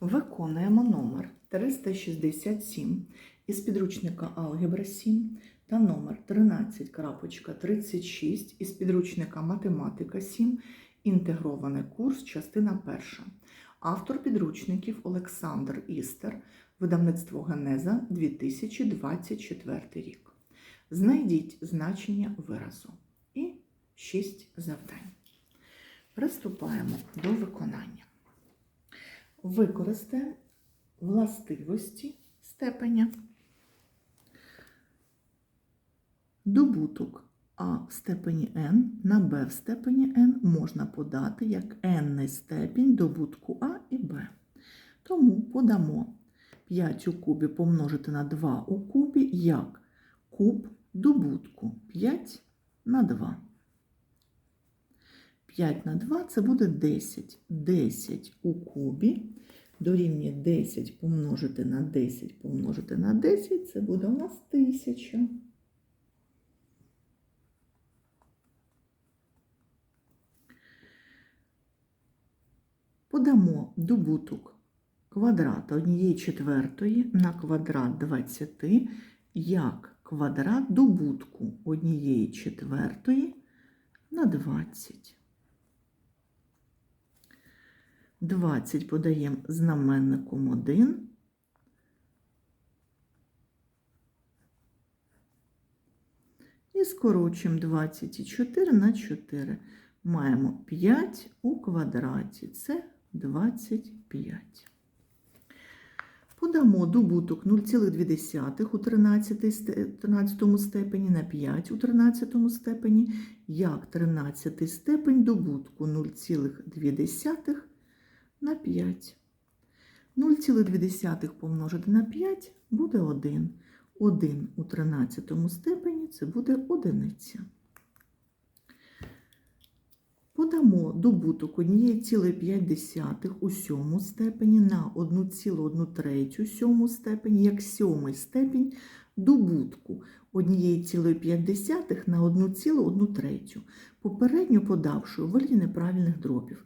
Виконуємо номер 367 із підручника Алгебра 7 та номер 13.36 із підручника Математика 7. Інтегрований курс, частина перша. Автор підручників Олександр Істер, видавництво Генеза 2024 рік. Знайдіть значення виразу. І 6 завдань. Приступаємо до виконання. Використаємо властивості степеня. Добуток А в степені n на b в степені n можна подати як n степінь добутку А і b. Тому подамо 5 у кубі помножити на 2 у кубі як куб добутку 5 на 2. 5 на 2 це буде 10. 10 у кубі дорівнює 10 помножити на 10 помножити на 10, це буде у нас 1000. Подамо добуток квадрата 1 четвертої на квадрат 20 як квадрат добутку 1 четвертої на 20. 20 подаємо знаменником 1. І скорочуємо 24 на 4. Маємо 5 у квадраті. Це 25. Подамо добуток 0,2 у 13, 13 степені на 5 у 13 степені, як 13 степень добутку 0,2 на 5. 0,2 помножити на 5 буде 1. 1 у 13 степені це буде одиниця. Подамо добуток 1,5 у сьому степені на 1,1 сьому степені, як сьомий степень добутку 1,5 на 1,1. Попередньо подавши у неправильних дробів.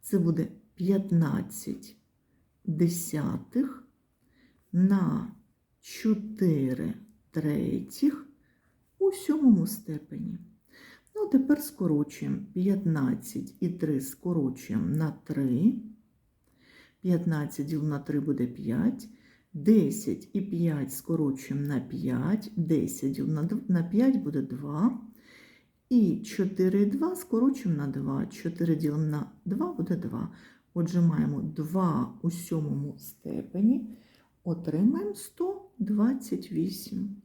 Це буде 15 десятих на 4 третіх у сьомому степені. Ну, тепер скорочуємо 15 і 3 скорочуємо на 3. 15 діл на 3 буде 5. 10 і 5 скорочуємо на 5. 10 діл на 5 буде 2. І 4 і 2 скорочуємо на 2. 4 ділимо на 2 буде 2. Отже, маємо 2 у сьомому степені. Отримаємо 128.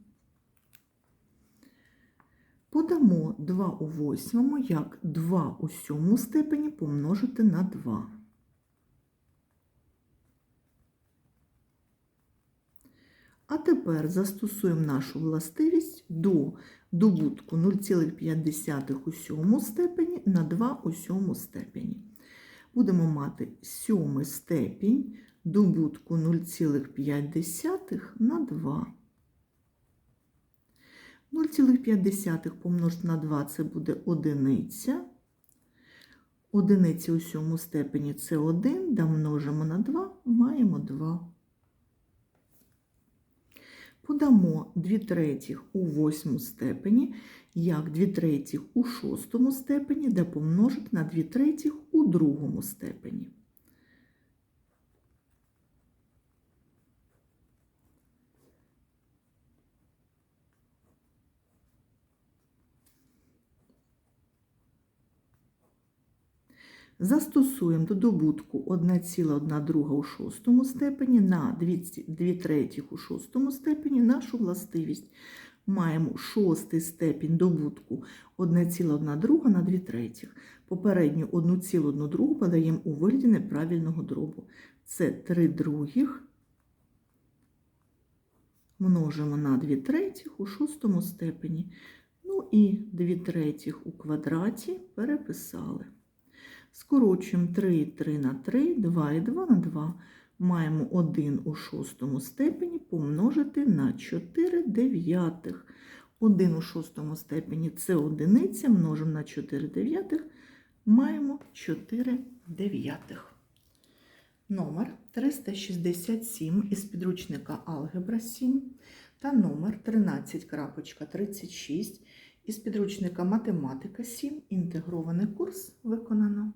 Подамо 2 у восьмому, як 2 у сьомому степені помножити на 2. А тепер застосуємо нашу властивість до добутку 0,5 у сьомому степені на 2 у сьомому степені. Будемо мати сьомий степінь добутку 0,5 на 2. 0,5 помножити на 2 це буде одиниця. Одиниця у сьому степені це 1, да множимо на 2, маємо 2. Подамо 2 третіх у восьму степені, як 2 третіх у шостому степені, де помножити на 2 третіх у другому степені. Застосуємо до добутку 1,1 у шостому степені на 2 третіх у шостому степені нашу властивість. Маємо шостий степінь добутку 1,1 на 2 третіх. Попередню 1,1 подаємо у вигляді неправильного дробу. Це 3 других множимо на 2 третіх у шостому степені. Ну і 2 третіх у квадраті переписали. Скорочуємо 3 і 3 на 3, 2 і 2 на 2. Маємо 1 у шостому степені помножити на 4 дев'ятих. 1 у шостому степені це одиниця, множимо на 4 дев'ятих, маємо 4 дев'ятих. Номер 367 із підручника Алгебра 7 та номер 13.36 із підручника Математика 7. Інтегрований курс виконано.